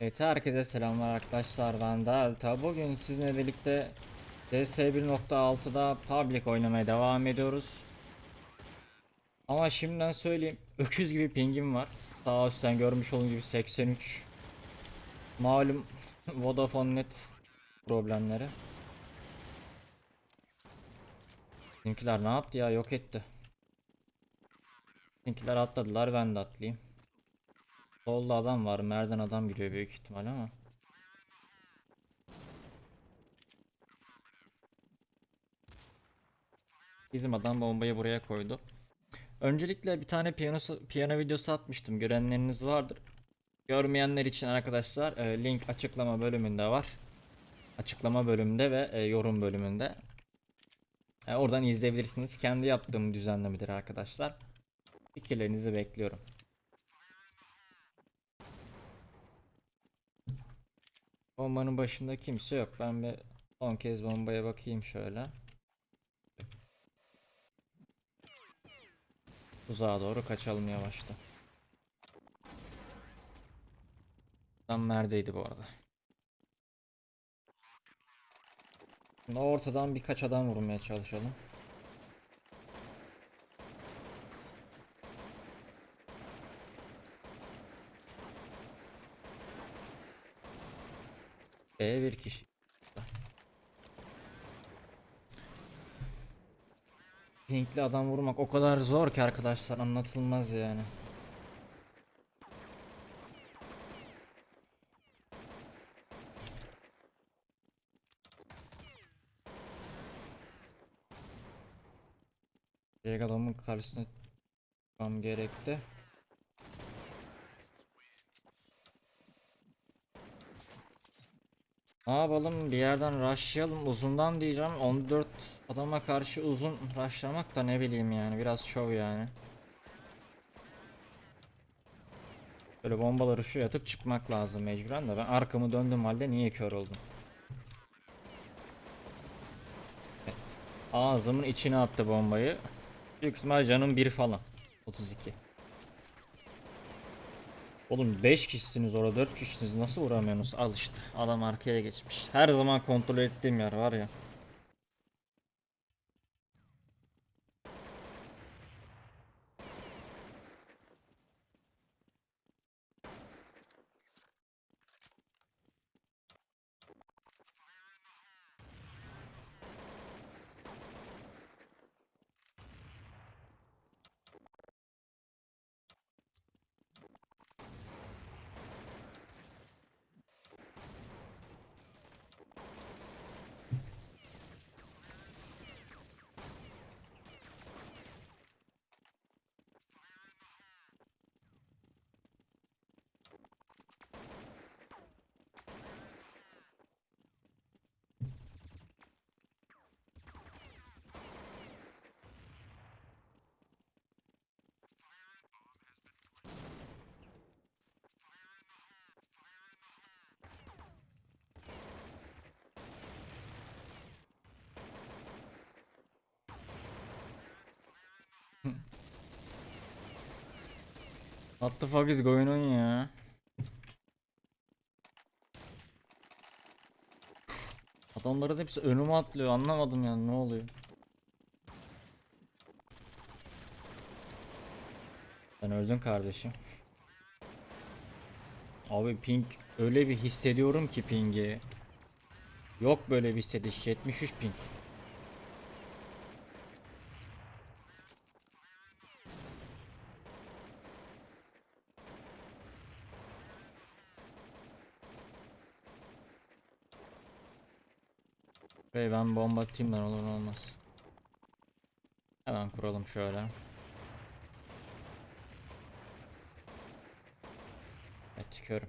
Evet herkese selamlar arkadaşlar ben Delta. Bugün sizinle birlikte CS 1.6'da public oynamaya devam ediyoruz. Ama şimdiden söyleyeyim öküz gibi pingim var. Sağ üstten görmüş olduğunuz gibi 83. Malum Vodafone net problemleri. Bizimkiler ne yaptı ya yok etti. Bizimkiler atladılar ben de atlayayım. Solda adam var. Merden adam giriyor büyük ihtimal ama. Bizim adam bombayı buraya koydu. Öncelikle bir tane piyano, piyano videosu atmıştım. Görenleriniz vardır. Görmeyenler için arkadaşlar e, link açıklama bölümünde var. Açıklama bölümünde ve e, yorum bölümünde. E, oradan izleyebilirsiniz. Kendi yaptığım düzenlemedir arkadaşlar. Fikirlerinizi bekliyorum. Bombanın başında kimse yok. Ben bir son kez bombaya bakayım şöyle. Uzağa doğru kaçalım yavaşta. Tam neredeydi bu arada? Şimdi ortadan birkaç adam vurmaya çalışalım. B bir kişi. Pinkli adam vurmak o kadar zor ki arkadaşlar anlatılmaz yani. Direkt karşısına çıkmam gerekti. Ne yapalım bir yerden rushlayalım uzundan diyeceğim 14 adama karşı uzun rushlamak da ne bileyim yani biraz şov yani. Böyle bombaları şuraya atıp çıkmak lazım mecburen de ben arkamı döndüm halde niye kör oldum. Evet. Ağzımın içine attı bombayı. Büyük ihtimal canım bir falan. 32. Oğlum 5 kişisiniz orada 4 kişisiniz nasıl vuramıyorsunuz? Al işte adam arkaya geçmiş. Her zaman kontrol ettiğim yer var ya. What the fuck is going on ya? Adamların hepsi önüme atlıyor anlamadım yani ne oluyor. Sen öldün kardeşim. Abi ping öyle bir hissediyorum ki pingi. Yok böyle bir hissediş 73 ping. Bey ben bomba atayım da olur olmaz. Hemen kuralım şöyle. Evet körüm.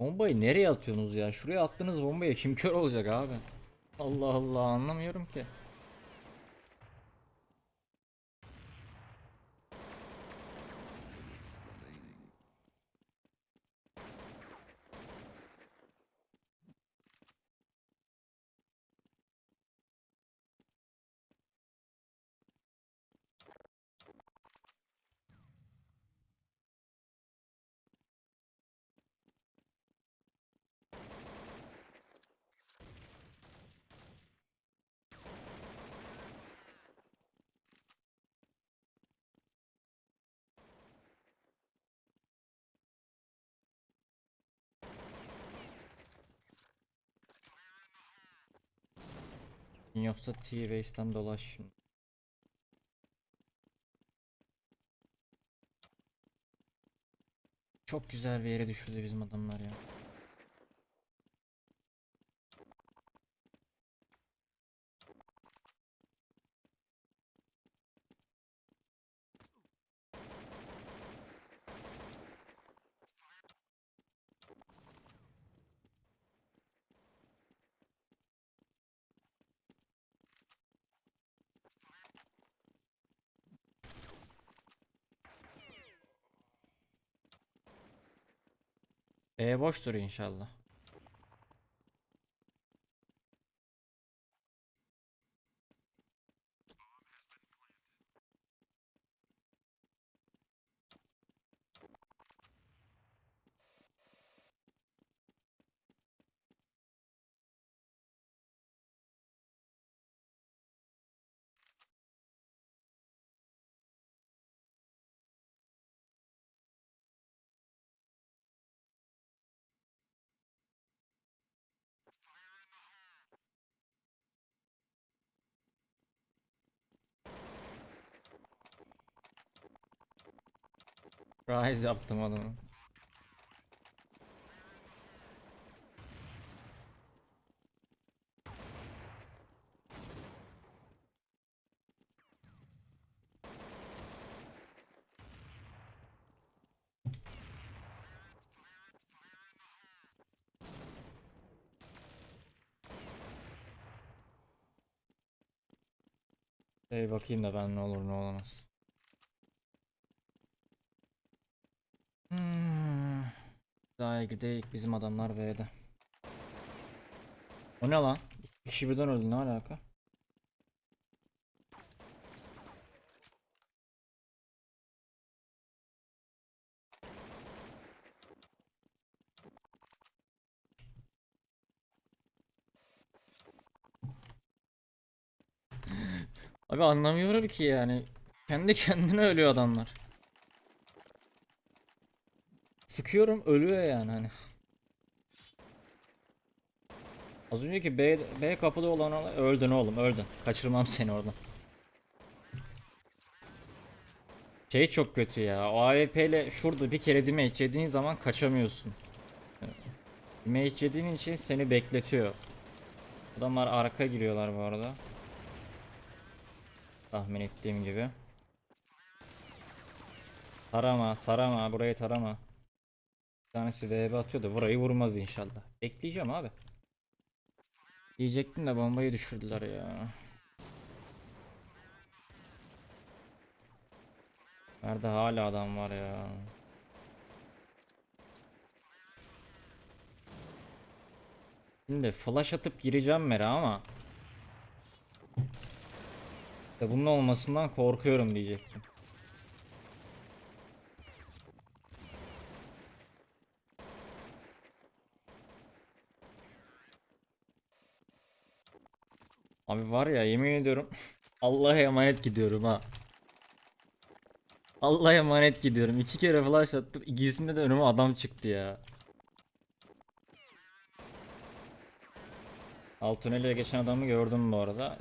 Bombayı nereye atıyorsunuz ya? Şuraya attığınız bombaya kim kör olacak abi? Allah Allah anlamıyorum ki. Yoksa T-Base'den dolaş şimdi. Çok güzel bir yere düşürdü bizim adamlar ya. E boştur inşallah. Rise yaptım adamı. Hey bakayım da ben ne olur ne olmaz. Hmm. Daha gidelim bizim adamlar B'de. O ne lan? İki kişi birden öldü ne alaka? Abi anlamıyorum ki yani. Kendi kendine ölüyor adamlar. Sıkıyorum ölüyor yani hani. Az önceki B, B kapıda olan öldün oğlum öldün. Kaçırmam seni oradan. Şey çok kötü ya. O AWP ile şurada bir kere damage yediğin zaman kaçamıyorsun. Damage yediğin için seni bekletiyor. Adamlar arka giriyorlar bu arada. Tahmin ettiğim gibi. Tarama, tarama, burayı tarama. Bir tanesi VB atıyor da burayı vurmaz inşallah. Bekleyeceğim abi. Diyecektim de bombayı düşürdüler ya. Nerede hala adam var ya. Şimdi flash atıp gireceğim mera ama İşte bunun olmasından korkuyorum diyecektim. Abi var ya yemin ediyorum Allah'a emanet gidiyorum ha. Allah'a emanet gidiyorum. İki kere flash attım. İkisinde de önüme adam çıktı ya. Alt tünele geçen adamı gördüm bu arada.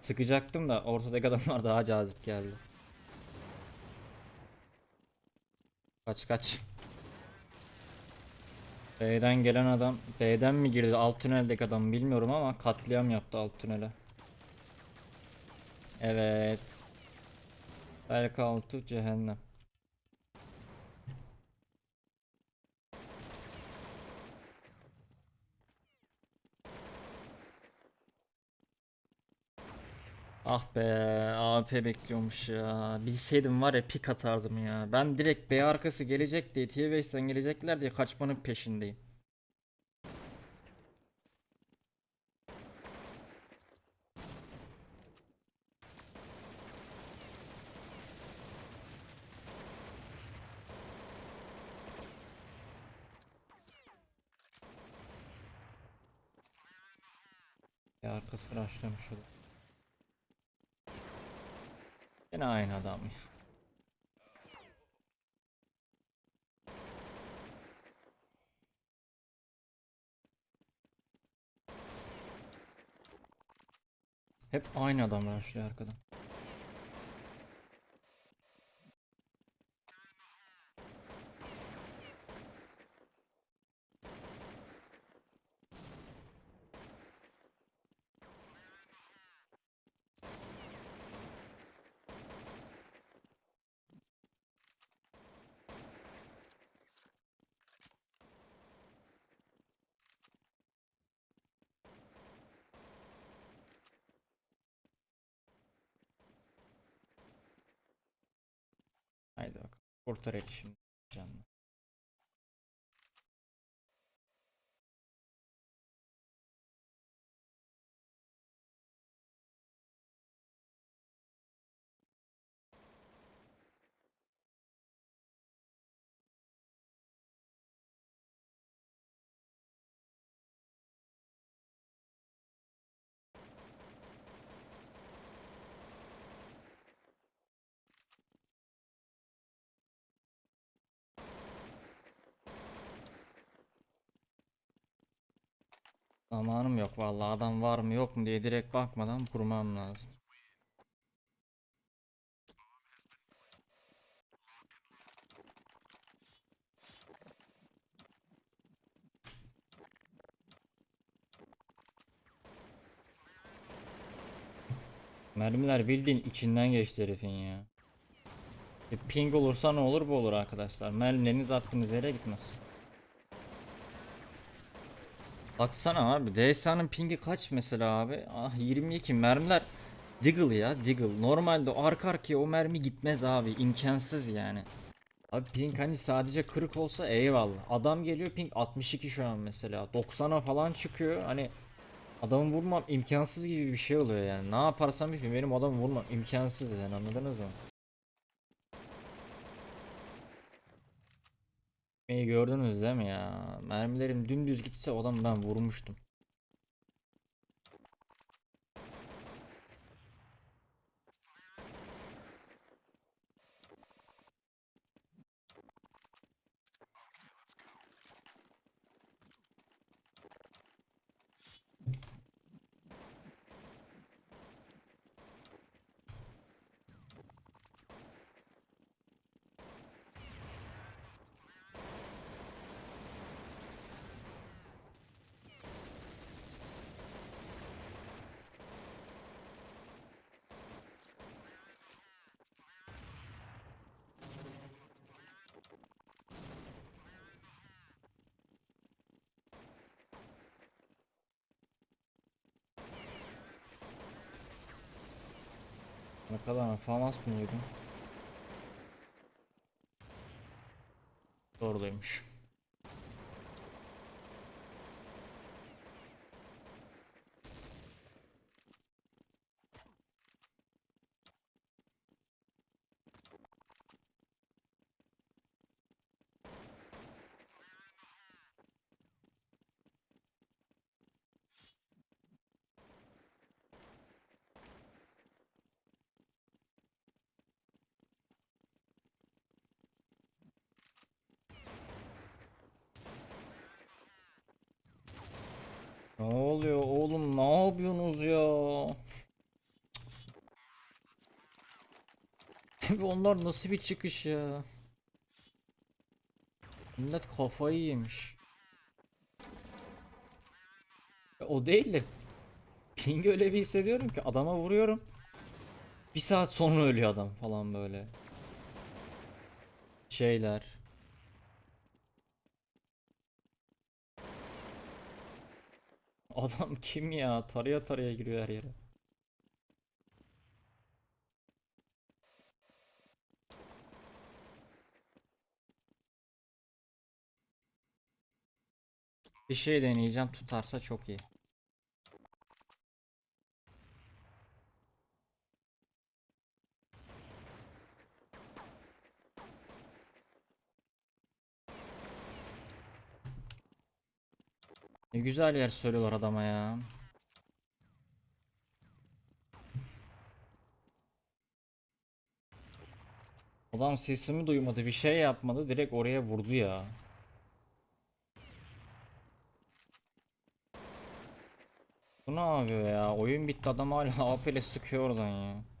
Sıkacaktım da ortadaki adamlar daha cazip geldi. Kaç kaç. B'den gelen adam B'den mi girdi alt tüneldeki adam bilmiyorum ama katliam yaptı alt tünele. Evet. Welcome to cehennem. Ah be AWP bekliyormuş ya. Bilseydim var ya pik atardım ya. Ben direkt B arkası gelecek diye T-Base'den gelecekler diye kaçmanın peşindeyim. B arkası rushlamış olur. Yine aynı adam ya. Hep aynı adam rushlıyor arkadan. Kurtar eli şimdi Zamanım yok vallahi adam var mı yok mu diye direkt bakmadan kurmam lazım. Mermiler bildiğin içinden geçti herifin ya. E, ping olursa ne olur bu olur arkadaşlar. Mermileriniz attığınız yere gitmez. Baksana abi DSA'nın pingi kaç mesela abi? Ah 22 mermiler Diggle ya Diggle. Normalde arka arkaya o mermi gitmez abi. imkansız yani. Abi ping hani sadece 40 olsa eyvallah. Adam geliyor ping 62 şu an mesela. 90'a falan çıkıyor. Hani adamı vurmam imkansız gibi bir şey oluyor yani. Ne yaparsam yapayım benim adamı vurmam imkansız yani anladınız mı? Beni gördünüz değil mi ya? Mermilerim dümdüz gitse o adamı ben vurmuştum. Ne kadar famas mı yedim? Doğruluymuş. Ne oluyor oğlum ne yapıyorsunuz ya? Onlar nasıl bir çıkış ya? Millet kafayı yemiş. Ya O değil de Ping öyle bir hissediyorum ki adama vuruyorum. Bir saat sonra ölüyor adam falan böyle. Şeyler. Adam kim ya? Taraya taraya giriyor her yere. Bir şey deneyeceğim tutarsa çok iyi. Ne güzel yer söylüyorlar adama ya. Adam sesimi duymadı, bir şey yapmadı, direkt oraya vurdu ya. Bu ne yapıyor ya? Oyun bitti adam hala AP ile sıkıyor oradan ya.